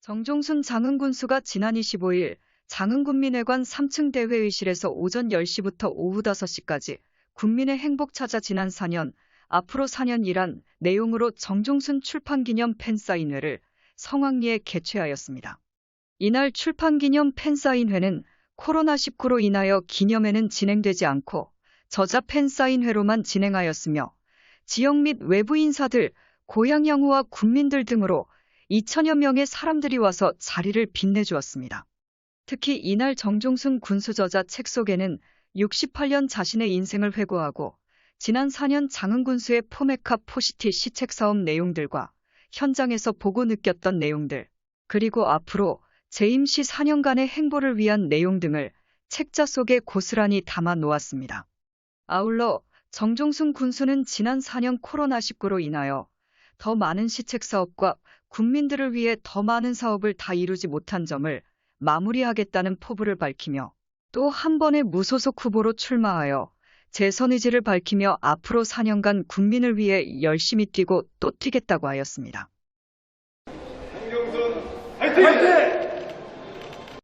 정종순 장흥군수가 지난 25일 장흥군민회관 3층 대회의실에서 오전 10시부터 오후 5시까지 국민의 행복 찾아 지난 4년, 앞으로 4년이란 내용으로 정종순 출판기념 팬사인회를 성황리에 개최하였습니다. 이날 출판기념 팬사인회는 코로나19로 인하여 기념회는 진행되지 않고 저자 팬사인회로만 진행하였으며 지역 및 외부 인사들, 고향 양후와 국민들 등으로 2천여 명의 사람들이 와서 자리를 빛내주었습니다. 특히 이날 정종순 군수 저자 책 속에는 68년 자신의 인생을 회고하고 지난 4년 장흥 군수의 포메카 포시티 시책 사업 내용들과 현장에서 보고 느꼈던 내용들, 그리고 앞으로 재임 시 4년간의 행보를 위한 내용 등을 책자 속에 고스란히 담아 놓았습니다. 아울러 정종순 군수는 지난 4년 코로나19로 인하여 더 많은 시책 사업과 국민들을 위해 더 많은 사업을 다 이루지 못한 점을 마무리하겠다는 포부를 밝히며 또 한 번의 무소속 후보로 출마하여 재선 의지를 밝히며 앞으로 4년간 국민을 위해 열심히 뛰고 또 뛰겠다고 하였습니다. 정경순 화이팅!